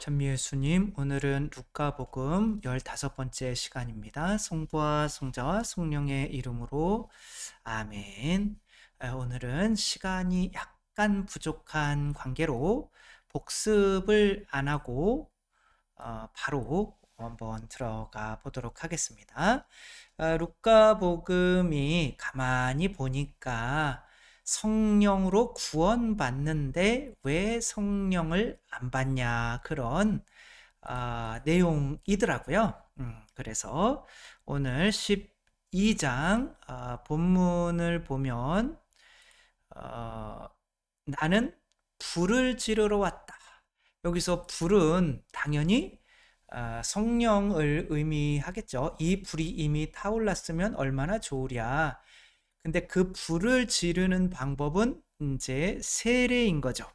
전미예수님, 오늘은 루카복음 15번째 시간입니다. 성부와 성자와 성령의 이름으로 아멘. 아, 오늘은 시간이 약간 부족한 관계로 복습을 안 하고 어, 바로 한번 들어가 보도록 하겠습니다. 아, 루카복음이 가만히 보니까 성령으로 구원받는데 왜 성령을 안 받냐 그런 아, 내용이더라고요. 음, 그래서 오늘 12장 아, 본문을 보면 어, 나는 불을 지르러 왔다. 여기서 불은 당연히 아, 성령을 의미하겠죠. 이 불이 이미 타올랐으면 얼마나 좋으랴. 근데 그 불을 지르는 방법은 이제 세례인 거죠.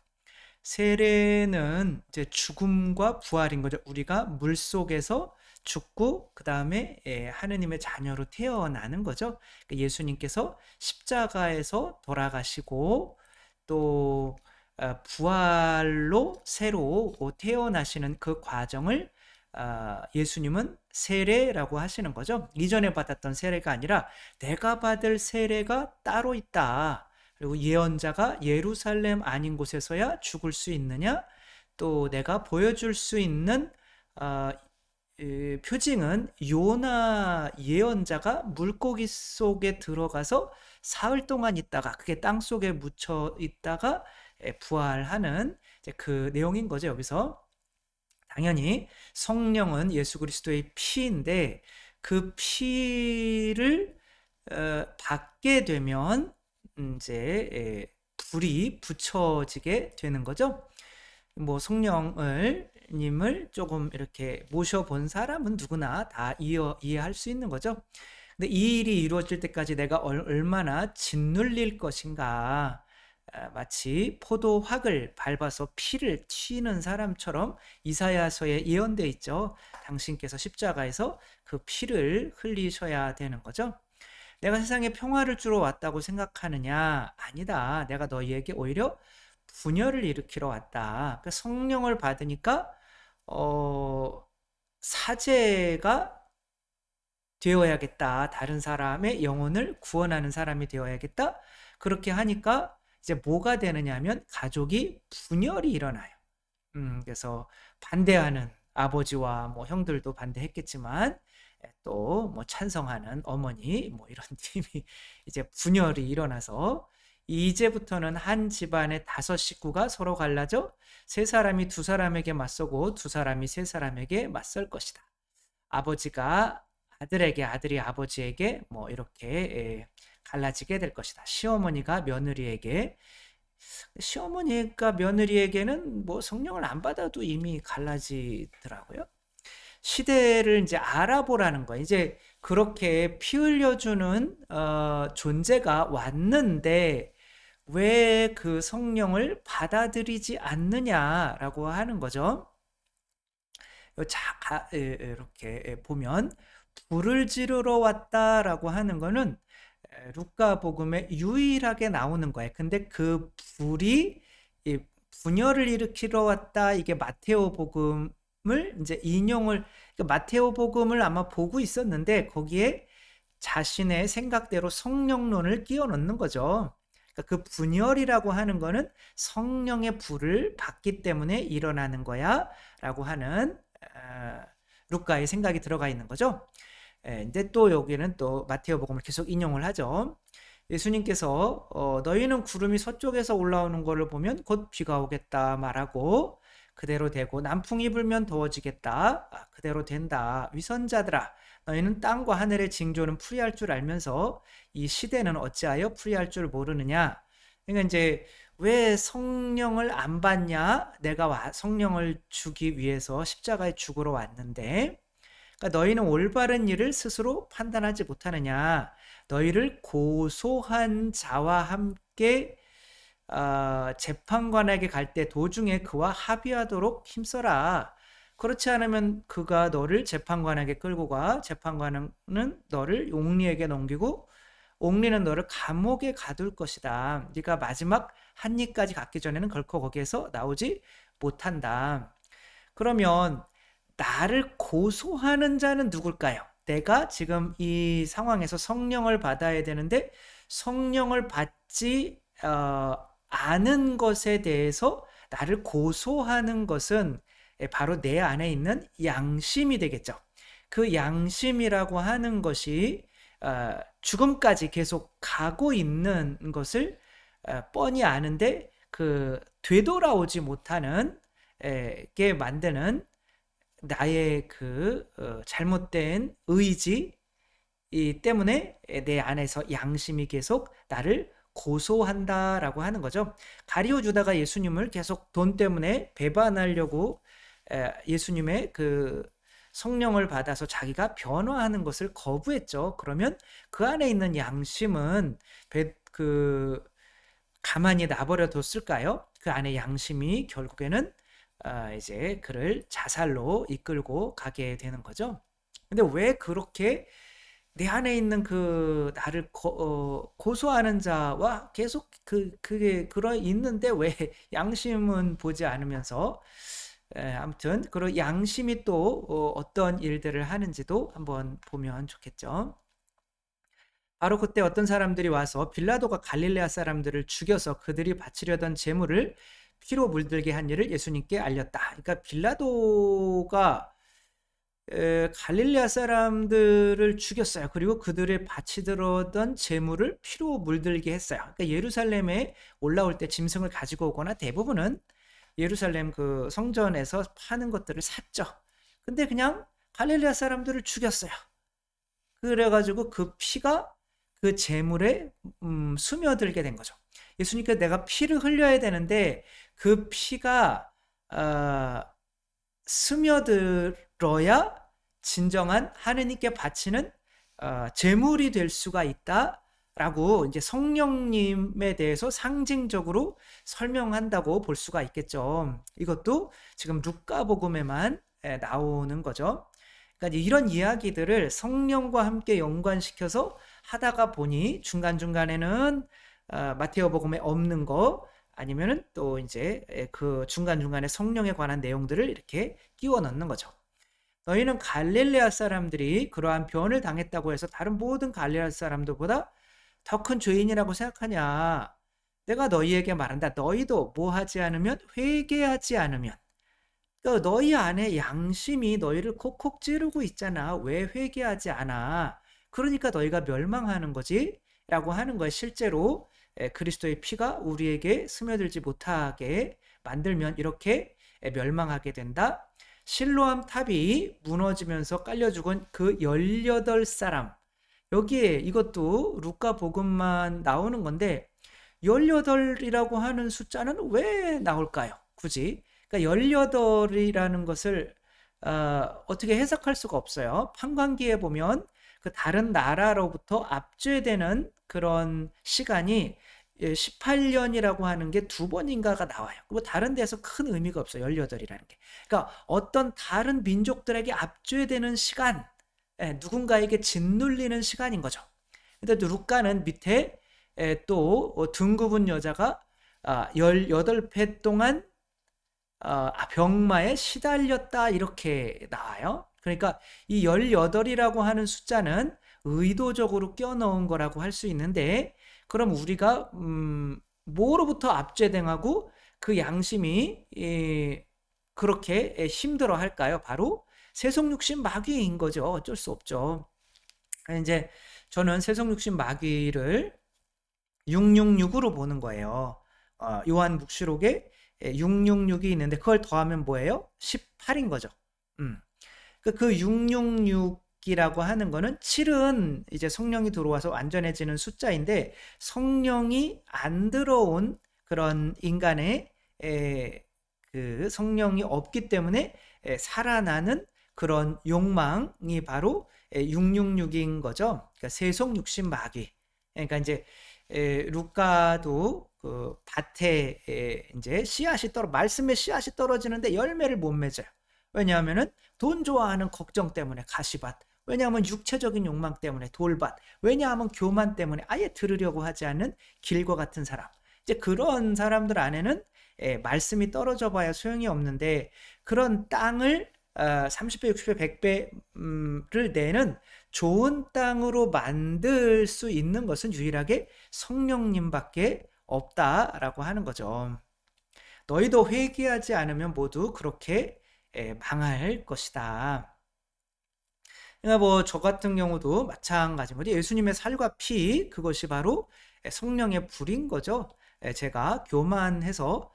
세례는 이제 죽음과 부활인 거죠. 우리가 물 속에서 죽고 그 다음에 예, 하느님의 자녀로 태어나는 거죠. 그러니까 예수님께서 십자가에서 돌아가시고 또 어, 부활로 새로 태어나시는 그 과정을 아, 예수님은 세례라고 하시는 거죠. 이전에 받았던 세례가 아니라 내가 받을 세례가 따로 있다. 그리고 예언자가 예루살렘 아닌 곳에서야 죽을 수 있느냐? 또 내가 보여줄 수 있는 어, 이, 표징은 요나 예언자가 물고기 속에 들어가서 사흘 동안 있다가 그게 땅 속에 묻혀 있다가 부활하는 그 내용인 거죠. 여기서 당연히 성령은 예수 그리스도의 피인데 그 피를 어, 받게 되면 이제 에, 불이 붙여지게 되는 거죠. 뭐 성령을 님을 조금 이렇게 모셔본 사람은 누구나 다 이해, 이해할 수 있는 거죠. 근데 이 일이 이루어질 때까지 내가 얼마나 짓눌릴 것인가 아, 마치 포도확을 밟아서 피를 튀는 사람처럼 이사야서에 예언돼 있죠. 당신께서 십자가에서 그 피를 흘리셔야 되는 거죠. 내가 세상에 평화를 주러 왔다고 생각하느냐? 아니다. 내가 너희에게 오히려 분열을 일으키러 왔다. 그러니까 성령을 받으니까 어, 사제가 되어야겠다. 다른 사람의 영혼을 구원하는 사람이 되어야겠다. 그렇게 하니까 이제 뭐가 되느냐면 가족이 분열이 일어나요. 음, 그래서 반대하는 아버지와 뭐 형들도 반대했겠지만 예, 또뭐 찬성하는 어머니 뭐 이런 팀이 이제 분열이 일어나서 이제부터는 한 집안의 다섯 식구가 서로 갈라져 세 사람이 두 사람에게 맞서고 두 사람이 세 사람에게 맞설 것이다. 아버지가 아들에게 아들이 아버지에게 뭐 이렇게 예, 갈라지게 될 것이다. 시어머니가 며느리에게 시어머니가 며느리에게는 뭐 성령을 안 받아도 이미 갈라지더라고요. 시대를 이제 알아보라는 거. 이제 그렇게 피 흘려주는 어, 존재가 왔는데 왜 그 성령을 받아들이지 않느냐라고 하는 거죠. 자, 이렇게 보면 불을 지르러 왔다라고 하는 거는 루카 복음에 유일하게 나오는 거예요. 근데 그 불이 분열을 일으키러 왔다. 이게 마테오 복음을 이제 인용을 그러니까 마테오 복음을 아마 보고 있었는데 거기에 자신의 생각대로 성령론을 끼워 넣는 거죠. 그러니까 그 분열이라고 하는 거는 성령의 불을 받기 때문에 일어나는 거야라고 하는 어, 루카의 생각이 들어가 있는 거죠. 예, 근데 또 여기는 또 마테오 복음을 계속 인용을 하죠. 예수님께서 어, 너희는 구름이 서쪽에서 올라오는 것을 보면 곧 비가 오겠다 말하고 그대로 되고 남풍이 불면 더워지겠다. 아, 그대로 된다. 위선자들아 너희는 땅과 하늘의 징조는 풀이할 줄 알면서 이 시대는 어찌하여 풀이할 줄 모르느냐? 그러니까 이제 왜 성령을 안 받냐? 내가 성령을 주기 위해서 십자가에 죽으러 왔는데 그러니까 너희는 올바른 일을 스스로 판단하지 못하느냐? 너희를 고소한 자와 함께 어, 재판관에게 갈 때 도중에 그와 합의하도록 힘써라. 그렇지 않으면 그가 너를 재판관에게 끌고 가 재판관은 너를 옥리에게 넘기고 옥리는 너를 감옥에 가둘 것이다. 네가 마지막 한 입까지 갖기 전에는 결코 거기에서 나오지 못한다. 그러면 나를 고소하는 자는 누굴까요? 내가 지금 이 상황에서 성령을 받아야 되는데 성령을 받지 어, 않은 것에 대해서 나를 고소하는 것은 바로 내 안에 있는 양심이 되겠죠. 그 양심이라고 하는 것이 어, 죽음까지 계속 가고 있는 것을 어, 뻔히 아는데 그 되돌아오지 못하는 게 만드는 나의 그 어, 잘못된 의지 이 때문에 내 안에서 양심이 계속 나를 고소한다라고 하는 거죠. 가리오 주다가 예수님을 계속 돈 때문에 배반하려고 예수님의 그 성령을 받아서 자기가 변화하는 것을 거부했죠. 그러면 그 안에 있는 양심은 그 가만히 놔버려 뒀을까요? 그 안에 양심이 결국에는 어, 이제 그를 자살로 이끌고 가게 되는 거죠. 근데 왜 그렇게 내 안에 있는 그 나를 고, 어, 고소하는 자와 계속 그 그게 그러 있는데 왜 양심은 보지 않으면서 에, 아무튼 그런 양심이 또 어, 떤 일들을 하는지도 한번 보면 좋겠죠. 바로 그때 어떤 사람들이 와서 빌라도가 갈릴레아 사람들을 죽여서 그들이 바치려던 제물을 피로 물들게 한 일을 예수님께 알렸다. 그러니까 빌라도가 에, 갈릴레아 사람들을 죽였어요. 그리고 그들의 바치들었던 재물을 피로 물들게 했어요. 그러니까 예루살렘에 올라올 때 짐승을 가지고 오거나 대부분은 예루살렘 그 성전에서 파는 것들을 샀죠. 근데 그냥 갈릴레아 사람들을 죽였어요. 그래가지고 그 피가 그 재물에 음, 스며들게 된 거죠. 예수님께 내가 피를 흘려야 되는데 그 피가 어, 스며들어야 진정한 하느님께 바치는 어, 제물이 될 수가 있다라고 이제 성령님에 대해서 상징적으로 설명한다고 볼 수가 있겠죠. 이것도 지금 루카복음에만 나오는 거죠. 그러니까 이런 이야기들을 성령과 함께 연관시켜서 하다가 보니 중간 중간에는 어, 마테오 복음에 없는 거 아니면은 또 이제 그 중간중간에 성령에 관한 내용들을 이렇게 끼워 넣는 거죠. 너희는 갈릴레아 사람들이 그러한 변을 당했다고 해서 다른 모든 갈릴레아 사람들보다 더 큰 죄인이라고 생각하냐? 내가 너희에게 말한다. 너희도 뭐 하지 않으면 회개하지 않으면 너희 안에 양심이 너희를 콕콕 찌르고 있잖아. 왜 회개하지 않아? 그러니까 너희가 멸망하는 거지. 라고 하는 거예요. 실제로 그리스도의 피가 우리에게 스며들지 못하게 만들면 이렇게 멸망하게 된다. 실로암 탑이 무너지면서 깔려 죽은 그 18사람. 여기에 이것도 루카 복음만 나오는 건데 18이라고 하는 숫자는 왜 나올까요? 굳이. 그러니까 18이라는 것을 어, 어떻게 해석할 수가 없어요. 판관기에 보면 그 다른 나라로부터 압제되는 그런 시간이 18년이라고 하는 게 두 번인가가 나와요. 뭐 다른 데서 큰 의미가 없어요. 18이라는 게. 그러니까 어떤 다른 민족들에게 압제되는 시간, 예, 누군가에게 짓눌리는 시간인 거죠. 근데 루카는 밑에 예, 또 어, 등급은 여자가 18회 아, 동안 어, 아, 병마에 시달렸다 이렇게 나와요. 그러니까 이 18이라고 하는 숫자는 의도적으로 껴넣은 거라고 할 수 있는데 그럼 우리가 음, 뭐로부터 압제당하고 그 양심이 예, 그렇게 힘들어 할까요? 바로 세속육신 마귀인 거죠. 어쩔 수 없죠. 이제 저는 세속육신 마귀를 666으로 보는 거예요. 어, 요한 묵시록에 666이 있는데 그걸 더하면 뭐예요? 18인 거죠. 음. 그 666이라고 하는 거는 7은 이제 성령이 들어와서 완전해지는 숫자인데 성령이 안 들어온 그런 인간의 에, 그 성령이 없기 때문에 에, 살아나는 그런 욕망이 바로 666인 거죠. 그러니까 세속 육신 마귀. 그러니까 이제 에, 루카도 그 밭에 에, 이제 씨앗이 떨어 말씀의 씨앗이 떨어지는데 열매를 못 맺어요. 왜냐하면은 돈 좋아하는 걱정 때문에 가시밭. 왜냐하면 육체적인 욕망 때문에 돌밭. 왜냐하면 교만 때문에 아예 들으려고 하지 않는 길과 같은 사람. 이제 그런 사람들 안에는 예, 말씀이 떨어져 봐야 소용이 없는데 그런 땅을 어, 30배, 60배, 100배를 내는 좋은 땅으로 만들 수 있는 것은 유일하게 성령님밖에 없다라고 하는 거죠. 너희도 회개하지 않으면 모두 그렇게 예, 망할 것이다. 그러니까 뭐 저 같은 경우도 마찬가지입니다. 예수님의 살과 피 그것이 바로 성령의 불인 거죠. 제가 교만해서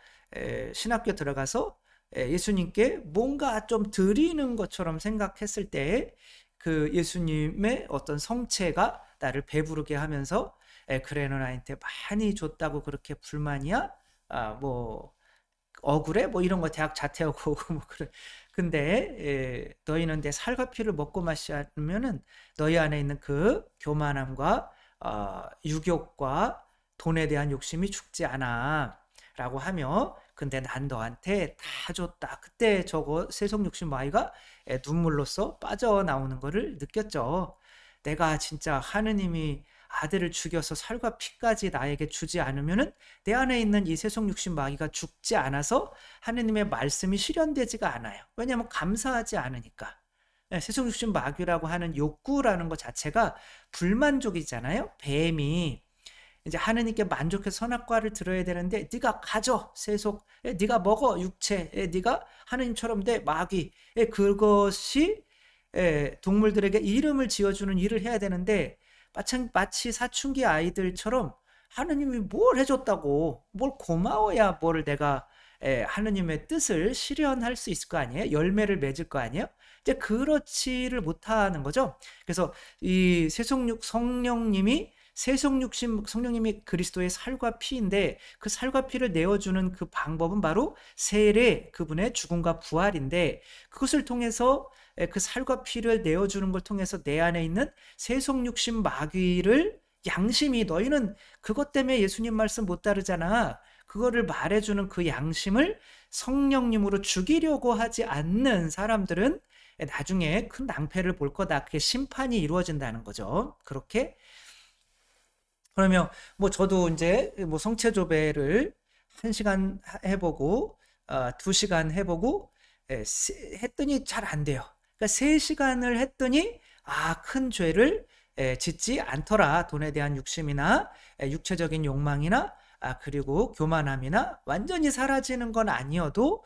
신학교 들어가서 예수님께 뭔가 좀 드리는 것처럼 생각했을 때 그 예수님의 어떤 성체가 나를 배부르게 하면서 그래 너 나한테 많이 줬다고 그렇게 불만이야? 아, 뭐 억울해? 뭐 이런 거 대학 자퇴하고 뭐 그래. 근데 에, 너희는 내 살과 피를 먹고 마시 않으면은 너희 안에 있는 그 교만함과 어, 유욕과 돈에 대한 욕심이 죽지 않아. 라고 하며 근데 난 너한테 다 줬다. 그때 저거 세속 욕심 마이가 눈물로써 빠져나오는 거를 느꼈죠. 내가 진짜 하느님이 아들을 죽여서 살과 피까지 나에게 주지 않으면은 내 안에 있는 이 세속 육신 마귀가 죽지 않아서 하느님의 말씀이 실현되지가 않아요. 왜냐하면 감사하지 않으니까. 예, 세속 육신 마귀라고 하는 욕구라는 것 자체가 불만족이잖아요. 뱀이 이제 하느님께 만족해서 선악과를 들어야 되는데 네가 가져 세속 예, 네가 먹어 육체 예, 네가 하느님처럼 돼 마귀 그것이 동물들에게 이름을 지어주는 일을 해야 되는데 마치 사춘기 아이들처럼 하느님이 뭘 해줬다고 뭘 고마워야 뭘 내가 에, 하느님의 뜻을 실현할 수 있을 거 아니에요? 열매를 맺을 거 아니에요? 이제 그렇지를 못하는 거죠. 그래서 이 세속육 성령님이 세속육신 성령님이 그리스도의 살과 피인데 그 살과 피를 내어주는 그 방법은 바로 세례 그분의 죽음과 부활인데 그것을 통해서 그 살과 피를 내어주는 걸 통해서 내 안에 있는 세속육신 마귀를 양심이 너희는 그것 때문에 예수님 말씀 못 따르잖아. 그거를 말해주는 그 양심을 성령님으로 죽이려고 하지 않는 사람들은 나중에 큰 낭패를 볼 거다. 그게 심판이 이루어진다는 거죠. 그렇게 그러면 뭐 저도 이제 뭐 성체 조배를 한 시간 해보고 어, 두 시간 해보고 했더니 잘 안 돼요. 그러니까 3시간을 했더니 아, 큰 죄를 짓지 않더라. 돈에 대한 욕심이나 육체적인 욕망이나 아, 그리고 교만함이나 완전히 사라지는 건 아니어도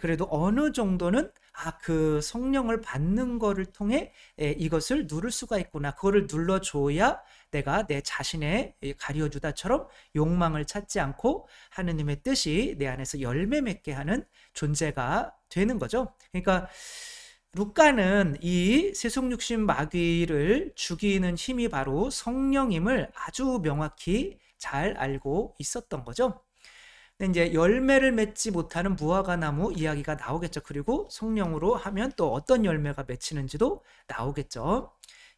그래도 어느 정도는 아, 그 성령을 받는 거를 통해 이것을 누를 수가 있구나. 그거를 눌러줘야 내가 내 자신의 가리어주다처럼 욕망을 찾지 않고 하느님의 뜻이 내 안에서 열매 맺게 하는 존재가 되는 거죠. 그러니까 루카는 이 세속육신 마귀를 죽이는 힘이 바로 성령임을 아주 명확히 잘 알고 있었던 거죠. 근데 이제 열매를 맺지 못하는 무화과 나무 이야기가 나오겠죠. 그리고 성령으로 하면 또 어떤 열매가 맺히는지도 나오겠죠.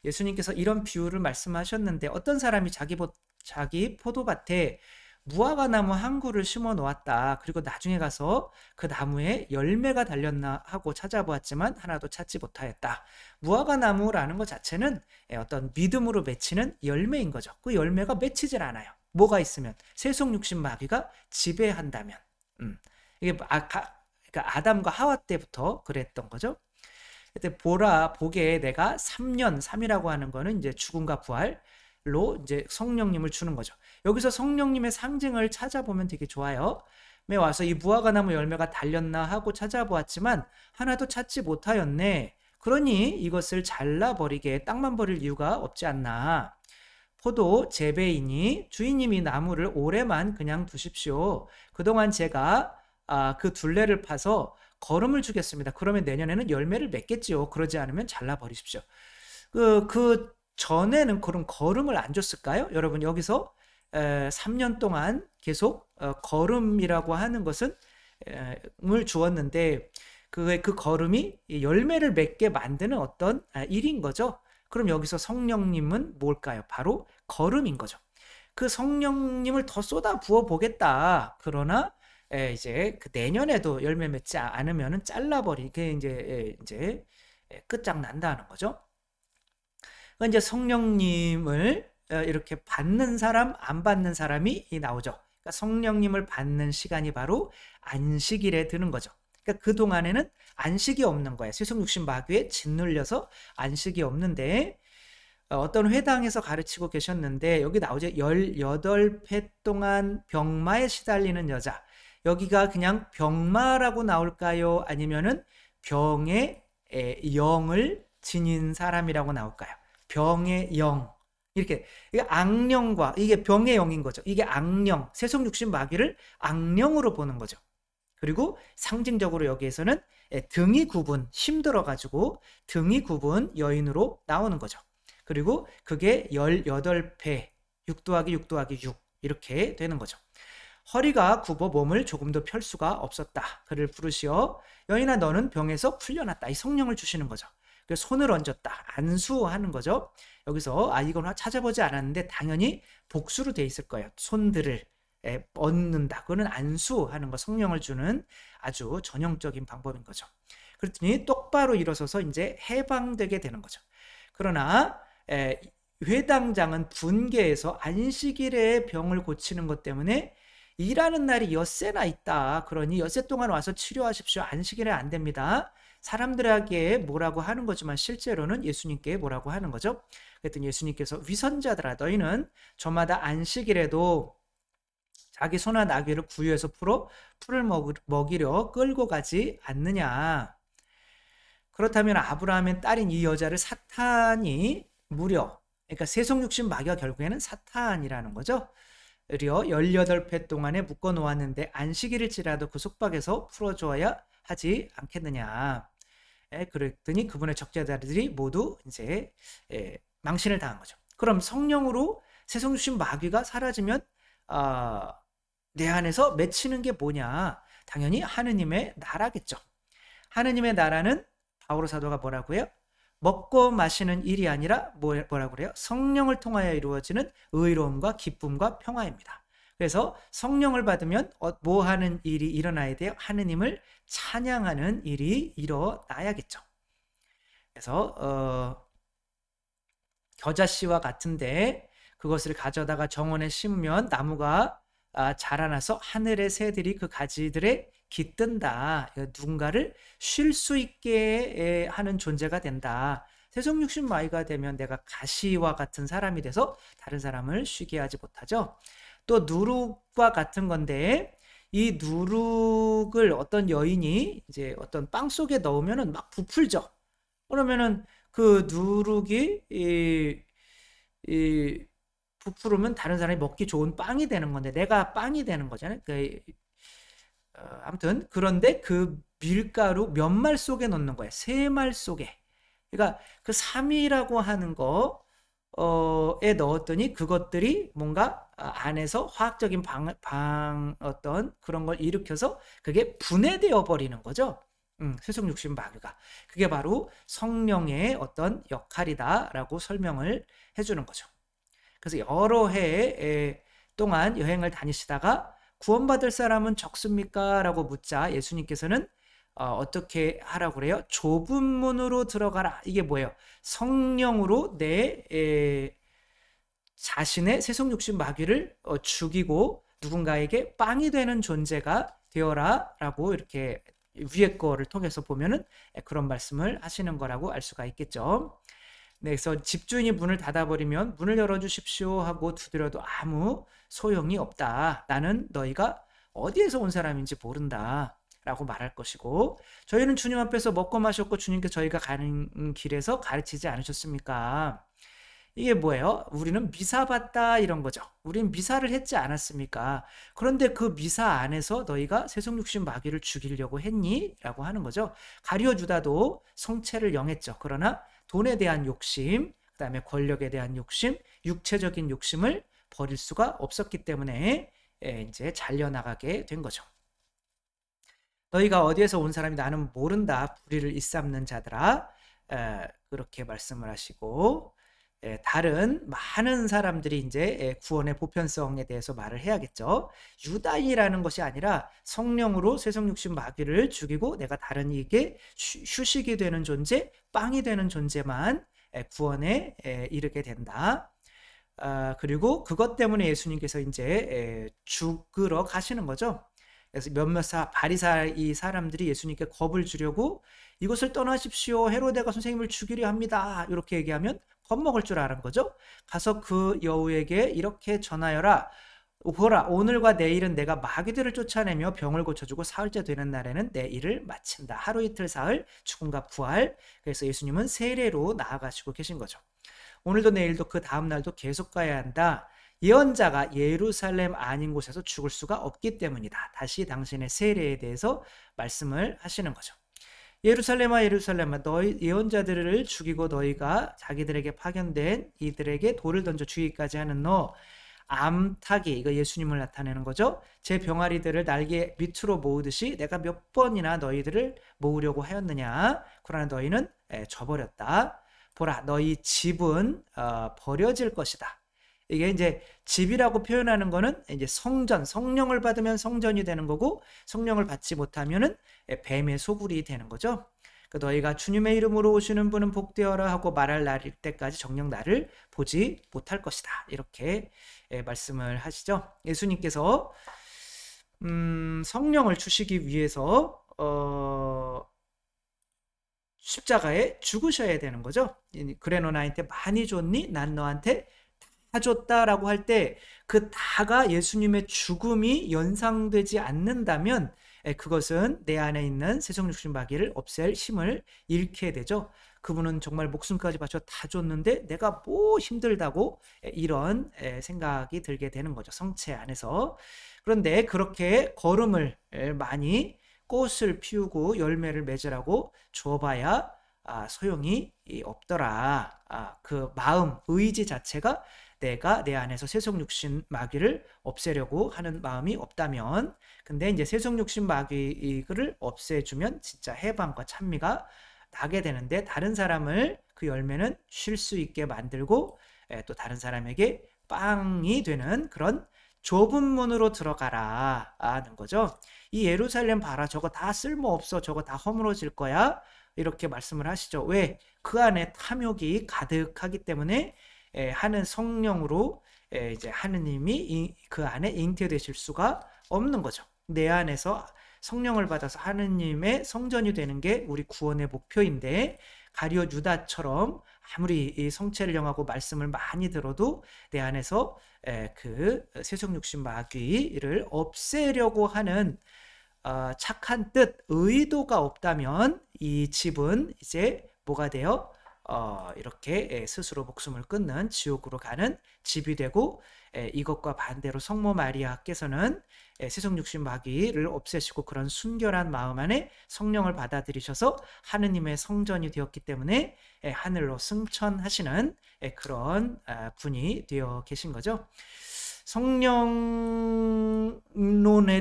예수님께서 이런 비유를 말씀하셨는데 어떤 사람이 자기, 자기 포도밭에 무화과 나무 한 그루를 심어 놓았다. 그리고 나중에 가서 그 나무에 열매가 달렸나 하고 찾아보았지만 하나도 찾지 못하였다. 무화과 나무라는 것 자체는 어떤 믿음으로 맺히는 열매인 거죠. 그 열매가 맺히질 않아요. 뭐가 있으면 세속 육신 마귀가 지배한다면. 음. 이게 아, 그러니까 아담과 하와 때부터 그랬던 거죠. 그때 보라 보게 내가 3년 3이라고 하는 거는 이제 죽음과 부활로 이제 성령님을 주는 거죠. 여기서 성령님의 상징을 찾아보면 되게 좋아요. 매 와서 이 무화과 나무 열매가 달렸나 하고 찾아보았지만 하나도 찾지 못하였네. 그러니 이것을 잘라버리게 땅만 버릴 이유가 없지 않나. 포도 재배이니 주인님이 나무를 오래만 그냥 두십시오. 그동안 제가 아, 그 둘레를 파서 걸음을 주겠습니다. 그러면 내년에는 열매를 맺겠지요. 그러지 않으면 잘라버리십시오. 그, 그 전에는 그런 걸음을 안 줬을까요? 여러분 여기서 3년 동안 계속 어, 걸음이라고 하는 것은 을 주었는데 그, 그 걸음이 열매를 맺게 만드는 어떤 아, 일인 거죠. 그럼 여기서 성령님은 뭘까요? 바로 걸음인 거죠. 그 성령님을 더 쏟아 부어 보겠다. 그러나 이제 그 내년에도 열매 맺지 않으면은 잘라버리 게 이제 이제 끝장 난다는 거죠. 그러니까 이제 성령님을 어, 이렇게 받는 사람, 안 받는 사람이 나오죠. 그러니까 성령님을 받는 시간이 바로 안식일에 드는 거죠. 그러니까 그 동안에는 안식이 없는 거예요. 세속 육신 마귀에 짓눌려서 안식이 없는데 어, 어떤 회당에서 가르치고 계셨는데 여기 나오죠. 18회 동안 병마에 시달리는 여자. 여기가 그냥 병마라고 나올까요? 아니면은 병의 영을 지닌 사람이라고 나올까요? 병의 영. 이렇게 이게 악령과 이게 병의 영인 거죠. 이게 악령, 세속 육신 마귀를 악령으로 보는 거죠. 그리고 상징적으로 여기에서는 등이 굽은 힘들어 가지고 등이 굽은 여인으로 나오는 거죠. 그리고 그게 18배 6 더하기 6 더하기 6 이렇게 되는 거죠. 허리가 굽어 몸을 조금 더 펼 수가 없었다. 그를 부르시어 여인아 너는 병에서 풀려났다. 이 성령을 주시는 거죠. 그래서 손을 얹었다. 안수하는 거죠. 여기서 아 이건 찾아보지 않았는데 당연히 복수로 돼 있을 거예요. 손들을 얹는다. 그거는 안수하는 거 성령을 주는 아주 전형적인 방법인 거죠. 그랬더니 똑바로 일어서서 이제 해방되게 되는 거죠. 그러나 회당장은 분개해서 안식일에 병을 고치는 것 때문에 일하는 날이 엿새나 있다. 그러니 엿새 동안 와서 치료하십시오. 안식일에 안 됩니다. 사람들에게 뭐라고 하는 거지만 실제로는 예수님께 뭐라고 하는 거죠? 그랬더니 예수님께서 위선자들아 너희는 저마다 안식일에도 자기 소나 나귀를 구유해서 풀어 풀을 먹이려 끌고 가지 않느냐. 그렇다면 아브라함의 딸인 이 여자를 사탄이 무려 그러니까 세속육신 마귀가 결국에는 사탄이라는 거죠. 려 18회 동안에 묶어 놓았는데 안식일일지라도 그 속박에서 풀어줘야 하지 않겠느냐. 에, 그랬더니 그분의 적자들이 모두 이제 에, 망신을 당한 거죠. 그럼 성령으로 세상 주신 마귀가 사라지면 어, 내 안에서 맺히는 게 뭐냐? 당연히 하느님의 나라겠죠. 하느님의 나라는 바오로 사도가 뭐라고 해요? 먹고 마시는 일이 아니라 뭐, 뭐라고 그래요? 성령을 통하여 이루어지는 의로움과 기쁨과 평화입니다. 그래서 성령을 받으면 어, 뭐 하는 일이 일어나야 돼요? 하느님을 찬양하는 일이 일어나야겠죠. 그래서 어, 겨자씨와 같은데 그것을 가져다가 정원에 심으면 나무가 아, 자라나서 하늘의 새들이 그 가지들에 깃든다. 누군가를 쉴 수 있게 하는 존재가 된다. 세속 육신 마이가 되면 내가 가시와 같은 사람이 돼서 다른 사람을 쉬게 하지 못하죠. 또 누룩과 같은 건데 이 누룩을 어떤 여인이 이제 어떤 빵 속에 넣으면은 막 부풀죠. 그러면은 그 누룩이 이, 이 부풀으면 다른 사람이 먹기 좋은 빵이 되는 건데 내가 빵이 되는 거잖아요. 그 어, 아무튼 그런데 그 밀가루 몇 말 속에 넣는 거예요. 세 말 속에. 그러니까 그 3이라고 하는 거 에 넣었더니 그것들이 뭔가 안에서 화학적인 방, 방 어떤 그런 걸 일으켜서 그게 분해되어 버리는 거죠. 음, 세속 육신 마귀가 그게 바로 성령의 어떤 역할이다라고 설명을 해주는 거죠. 그래서 여러 해 동안 여행을 다니시다가 구원받을 사람은 적습니까? 라고 묻자 예수님께서는 어, 떻게 하라고 그래요? 좁은 문으로 들어가라. 이게 뭐예요? 성령으로 내 에, 자신의 세속 육신 마귀를 어, 죽이고 누군가에게 빵이 되는 존재가 되어라라고 이렇게 위에 거를 통해서 보면은 그런 말씀을 하시는 거라고 알 수가 있겠죠. 네, 그래서 집주인이 문을 닫아버리면 문을 열어주십시오 하고 두드려도 아무 소용이 없다. 나는 너희가 어디에서 온 사람인지 모른다. 라고 말할 것이고 저희는 주님 앞에서 먹고 마셨고 주님께 저희가 가는 길에서 가르치지 않으셨습니까? 이게 뭐예요? 우리는 미사 받다 이런 거죠. 우린 미사를 했지 않았습니까? 그런데 그 미사 안에서 너희가 세속육신 마귀를 죽이려고 했니? 라고 하는 거죠. 가리오 주다도 성체를 영했죠. 그러나 돈에 대한 욕심, 그 다음에 권력에 대한 욕심, 육체적인 욕심을 버릴 수가 없었기 때문에 예, 이제 잘려나가게 된 거죠. 너희가 어디에서 온 사람이 나는 모른다. 불의를 일삼는 자들아. 그렇게 말씀을 하시고 예, 다른 많은 사람들이 이제 예, 구원의 보편성에 대해서 말을 해야겠죠. 유다인이라는 것이 아니라 성령으로 세속육신 마귀를 죽이고 내가 다른 이에게 휴식이 되는 존재, 빵이 되는 존재만 예, 구원에 이르게 된다. 아, 그리고 그것 때문에 예수님께서 이제 에, 죽으러 가시는 거죠. 그래서 몇몇 사 바리사 이 사람들이 예수님께 겁을 주려고 이곳을 떠나십시오. 헤로데가 선생님을 죽이려 합니다. 이렇게 얘기하면 겁먹을 줄 아는 거죠. 가서 그 여우에게 이렇게 전하여라. 보라 오늘과 내일은 내가 마귀들을 쫓아내며 병을 고쳐주고 사흘째 되는 날에는 내 일을 마친다. 하루 이틀 사흘 죽음과 부활. 그래서 예수님은 세례로 나아가시고 계신 거죠. 오늘도 내일도 그 다음 날도 계속 가야 한다. 예언자가 예루살렘 아닌 곳에서 죽을 수가 없기 때문이다. 다시 당신의 세례에 대해서 말씀을 하시는 거죠. 예루살렘아 예루살렘아 너희 예언자들을 죽이고 너희가 자기들에게 파견된 이들에게 돌을 던져 죽이기까지 하는 너 암탉이 이거 예수님을 나타내는 거죠. 제 병아리들을 날개 밑으로 모으듯이 내가 몇 번이나 너희들을 모으려고 하였느냐. 그러나 너희는 에, 져버렸다. 보라 너희 집은 어, 버려질 것이다. 이게 이제 집이라고 표현하는 거는 이제 성전, 성령을 받으면 성전이 되는 거고 성령을 받지 못하면은 뱀의 소굴이 되는 거죠. 그 너희가 주님의 이름으로 오시는 분은 복되어라 하고 말할 날일 때까지 정녕 나를 보지 못할 것이다. 이렇게 예, 말씀을 하시죠. 예수님께서 음, 성령을 주시기 위해서 어, 십자가에 죽으셔야 되는 거죠. 그래 너 나한테 많이 줬니? 난 너한테 다 줬다라고 할 때 그 다가 예수님의 죽음이 연상되지 않는다면 그것은 내 안에 있는 세속 육신 마귀를 없앨 힘을 잃게 되죠. 그분은 정말 목숨까지 바쳐 다 줬는데 내가 뭐 힘들다고 이런 생각이 들게 되는 거죠. 성체 안에서. 그런데 그렇게 걸음을 많이 꽃을 피우고 열매를 맺으라고 줘봐야 아, 소용이 없더라. 아, 그 마음, 의지 자체가 내가 내 안에서 세속 육신 마귀를 없애려고 하는 마음이 없다면, 근데 이제 세속 육신 마귀를 없애주면 진짜 해방과 찬미가 나게 되는데 다른 사람을 그 열매는 쉴 수 있게 만들고 또 다른 사람에게 빵이 되는 그런 좁은 문으로 들어가라 하는 거죠. 이 예루살렘 봐라 저거 다 쓸모없어 저거 다 허물어질 거야 이렇게 말씀을 하시죠. 왜? 그 안에 탐욕이 가득하기 때문에 하는 성령으로 이제 하느님이 그 안에 잉태되실 수가 없는 거죠. 내 안에서 성령을 받아서 하느님의 성전이 되는 게 우리 구원의 목표인데 가리오 유다처럼 아무리 이 성체를 영하고 말씀을 많이 들어도 내 안에서 그 세속 육신 마귀를 없애려고 하는 어, 착한 뜻, 의도가 없다면 이 집은 이제 뭐가 돼요? 어, 이렇게 스스로 목숨을 끊는 지옥으로 가는 집이 되고 이것과 반대로 성모 마리아께서는 세속 육신 마귀를 없애시고 그런 순결한 마음 안에 성령을 받아들이셔서 하느님의 성전이 되었기 때문에 하늘로 승천하시는 그런 아, 분이 되어 계신 거죠. 성령론에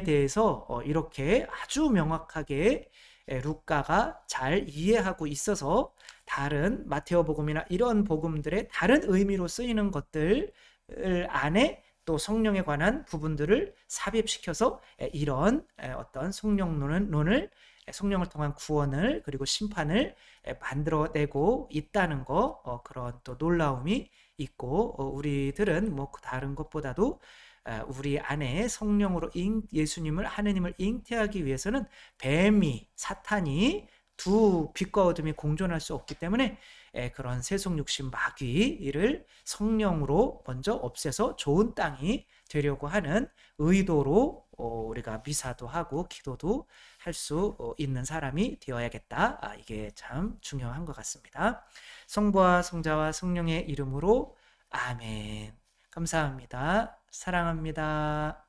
대해서 어, 이렇게 아주 명확하게 루카가 잘 이해하고 있어서 다른 마테오복음이나 이런 복음들의 다른 의미로 쓰이는 것들 안에 또 성령에 관한 부분들을 삽입시켜서 이런 어떤 성령론을 성령을 통한 구원을 그리고 심판을 만들어내고 있다는 거 어, 그런 또 놀라움이 있고 어, 우리들은 뭐그 다른 것보다도 우리 안에 성령으로 예수님을 하느님을 잉태하기 위해서는 뱀이 사탄이 두 빛과 어둠이 공존할 수 없기 때문에 그런 세속 육신 마귀를 성령으로 먼저 없애서 좋은 땅이 되려고 하는 의도로 어, 우리가 미사도 하고 기도도 할 수 있는 사람이 되어야겠다. 아, 이게 참 중요한 것 같습니다. 성부와 성자와 성령의 이름으로 아멘. 감사합니다. 사랑합니다.